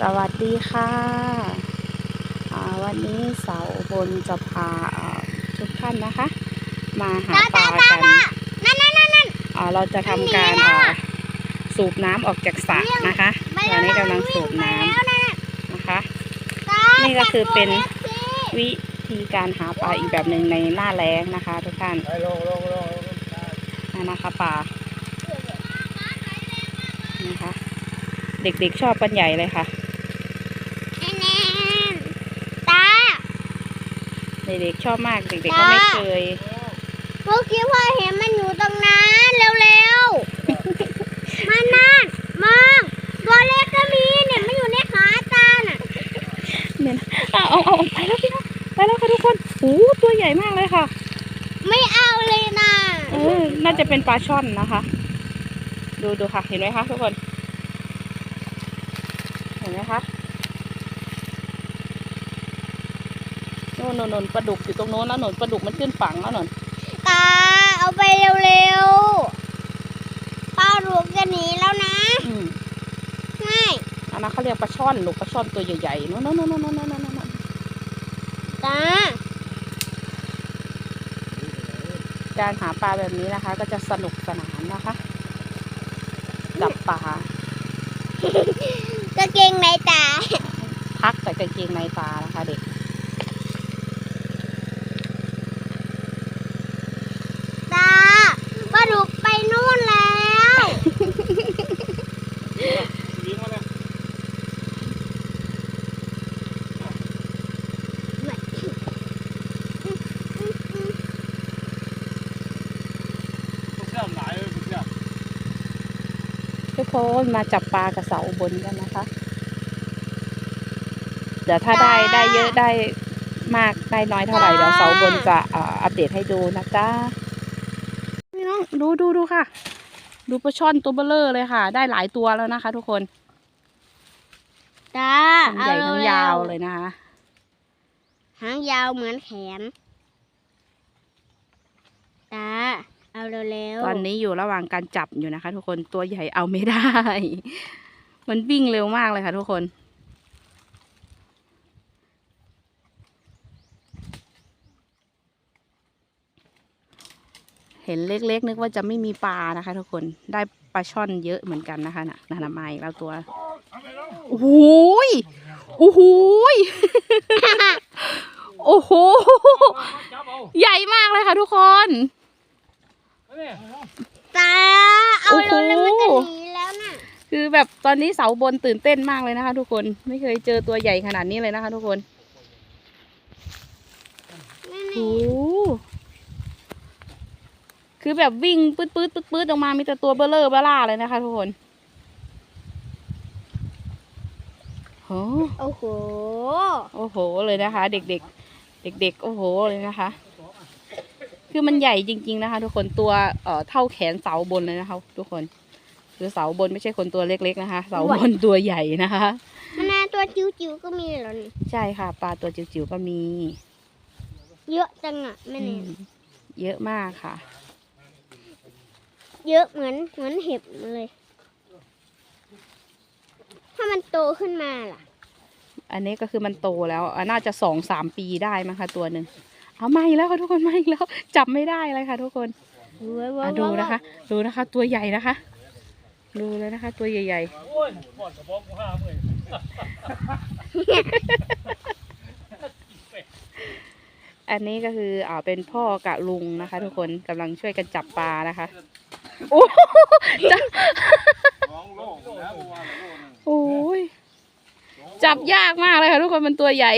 สวัสดีค่ะอ่าวันนี้เสาบนจะพาอ่าทุกท่านนะคะ มาหาปลากันนั่นนั่นนั่นนั่นอ่าเราจะทำการอ่าสูบน้ำออกจากสระนะคะตอนนี้กำลังสูบน้ำนะคะ นี่ก็คือเป็นวิธีการหาปลาอีกแบบหนึ่งในหน้าแล้งนะคะ ทุกท่านไปลงลงลงนั่นนะคะปลานะคะ เด็กๆชอบกันใหญ่เลยค่ะ แน่แน่ตา เด็กๆชอบมากเด็กๆก็ไม่เคยเมื่อกี้พ่อเห็นมันอยู่ตรงนั้นเร็วๆมันนั่นมองตัวเล็กก็มีเนี่ยมันอยู่ในขาตาน่ะเนี่ยนะเอาเอาเอาไปแล้วพี่น้องไปแล้วค่ะทุกคนโอ้ตัวใหญ่มากเลยค่ะ ไม่เอาเลยนะเออน่าจะเป็นปลาช่อนนะคะ ดูดูค่ะเห็นไหมคะทุกคน เห็นไหมคะ โน่นโน่นปลาดุกอยู่ตรงโน้นแล้วหนนปลาดุกมันขึ้นฝั่งแล้วหนนตาเอาไปเร็วๆป้าลูกจะหนีแล้วนะอืมง่ายอันนั้นเขาเรียกปลาช่อนลูกปลาช่อนตัวใหญ่ๆโน่นโน่นโน่นโน่นโน่นโน่นตาการหาปลาแบบนี้นะคะ ก็จะสนุกสนานนะคะจับปลาก็เก่งในตาพักใส่กางเกงในปลานะคะเด็ก ตาปลาดุกไปนู่นแล้ว ยิงมาเลย พวกเจ้าหลายเลยพวกเจ้า ทุกคนมาจับปลากับเสาบนกันนะคะ เดี๋ยวถ้าได้ได้เยอะได้มากได้น้อยเท่าไหร่เดี๋ยวเสาบนจะอ่าอัปเดตให้ดูนะจ๊ะพี่น้องดูดูดูค่ะ ดูปลาช่อนตัวเบลเลอร์เลยค่ะ ได้หลายตัวแล้วนะคะ ทุกคนตาทั้งใหญ่ทั้งยาวเลยนะคะหางยาวเหมือนแขนตา เอาเร็วๆตอนนี้อยู่ระหว่างการจับอยู่นะคะ ทุกคนตัวใหญ่เอาไม่ได้ มันวิ่งเร็วมากเลยค่ะ ทุกคน เห็นเล็กๆนึกว่าจะไม่มีปลานะคะ ทุกคนได้ปลาช่อนเยอะเหมือนกันนะคะน่ะนานาไมาอีกแล้วตัวโอ้โหโอ้โหโอ้โห ใหญ่มากเลยค่ะทุกคน ตา เอาโอ้โหเร็วๆมันจะหนีแล้วน่ะ คือแบบตอนนี้เสาบนตื่นเต้นมากเลยนะคะ ทุกคน ไม่เคยเจอตัวใหญ่ขนาดนี้เลยนะคะ ทุกคนนั่นโอ้นี่โหคือแบบวิ่งปื๊ดปื๊ดปื๊ดปื๊ดออกมา มีแต่ตัวเบลเลอร์เบล่าเลยนะคะ ทุกคนโอ้โอ้โหโอ้โหเลยนะคะ เด็กๆ เด็กๆ โอ้โหเลยนะคะ คือมันใหญ่จริง ๆนะคะ ทุกคนตัวเอ่อเท่าแขนเสาบนเลยนะคะ ทุกคนคือเสาบนไม่ใช่คนตัวเล็กๆนะคะ เสาบนตัวใหญ่นะคะมันนาตัวจิ๋วๆก็มีเหรอนี่ใช่ค่ะ ปลาตัวจิ๋วๆก็มี เยอะจังอะแม่เนอืมเยอะมากค่ะ เยอะเหมือนเหมือนเห็บเลย ถ้ามันโตขึ้นมาล่ะ อันนี้ก็คือมันโตแล้วอะน่าจะสองสามปีได้มั้งคะตัวหนึ่ง เอามาอีกแล้วค่ะทุกคนมาอีกแล้ว จับไม่ได้เลยค่ะ ทุกคนอะดูนะคะ ดูนะคะ ตัวใหญ่นะคะ ดูเลยนะคะ ตัวใหญ่โอ้ยปอดกระบอกกูห้ามเลยๆอันนี้ก็คืออ่าเป็นพ่อกับลุงนะคะ ทุกคนกำลังช่วยกันจับปลานะคะโอ้โหจับสองโลแล้วกูว่าโลนึงโอ้ยจับยากมากเลยค่ะทุกคนมันตัวใหญ่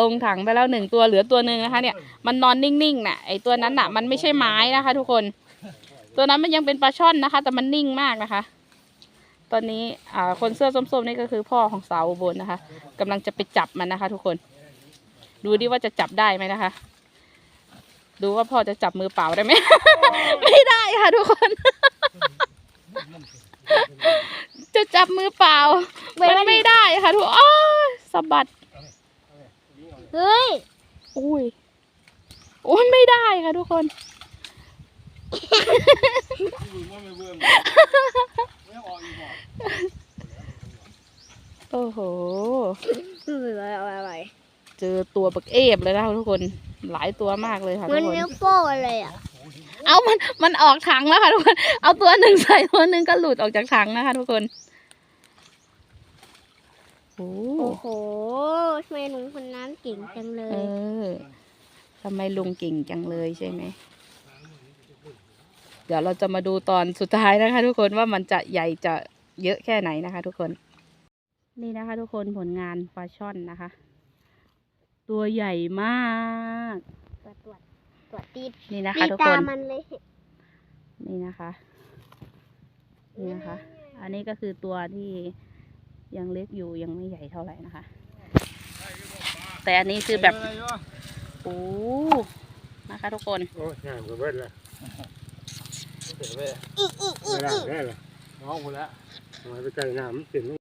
ลงถังไปแล้วหนึ่งตัวเหลือตัวหนึ่งนะคะ เนี่ยมันนอนนิ่งๆน่ะไอตัวนั้นน่ะ มันไม่ใช่ไม้นะคะ ทุกคน ตัวนั้นมันยังเป็นปลาช่อนนะคะ แต่มันนิ่งมากนะคะ ตอนนี้อ่าคนเสื้อส้มๆนี่ก็คือพ่อของสาวอุบลนะคะกำลังจะไปจับมันนะคะ ทุกคน ดูดิว่าจะจับได้ไหมนะคะ ดูว่าพ่อจะจับมือเปล่าได้ไหม ไม่ได้ค่ะทุกคน จะจับมือเปล่ามันไม่ได้ค่ะทุกอ้อสะบัด เฮ้ย อุ้ยโอ้ยไม่ได้ค่ะทุกคนกูไม่เบื่อไม่ออกอีกบ่โอ้โหอะไรอะไรอะไรเจอตัวบักเอฟเลยนะคะทุกคน หลายตัวมากเลยค่ะเหทุมันกคน นิ้วโป้เลยอะเอามัน มันออกถังแล้วค่ะทุกคน เอาตัวหนึ่งใส่ตัวหนึ่งก็หลุดออกจากถังนะคะทุกคน โอ้โอ้โห ทำไมหนูคนนั้นเก่งจังเลเอย อทำไมลุงเก่งจังเลยใช่ไหม เดี๋ยวเราจะมาดูตอนสุดท้ายนะคะ ทุกคนว่ามันจะใหญ่จะเยอะแค่ไหนนะคะ ทุกคน นี่นะคะ ทุกคนผลงานปลาช่อนนะคะ ตัวใหญ่มาก ตรวจตรวจตรวจตีนี่นะตีคะทุกตาคนมันเลยนี่นะคะ นี่นะคะ อันนี้ก็คือตัวที่ยังเล็กอยู่ยังไม่ใหญ่เท่าไหร่นะคะ แต่อันนี้คือแบบโอ้นะคะทุกคนโอ้ยงามกว่าเบิดเลยเดี๋ยวไปเวลาได้เลยน้องหมดแล้วทำไมไปไกลน้ำเปลี่ยน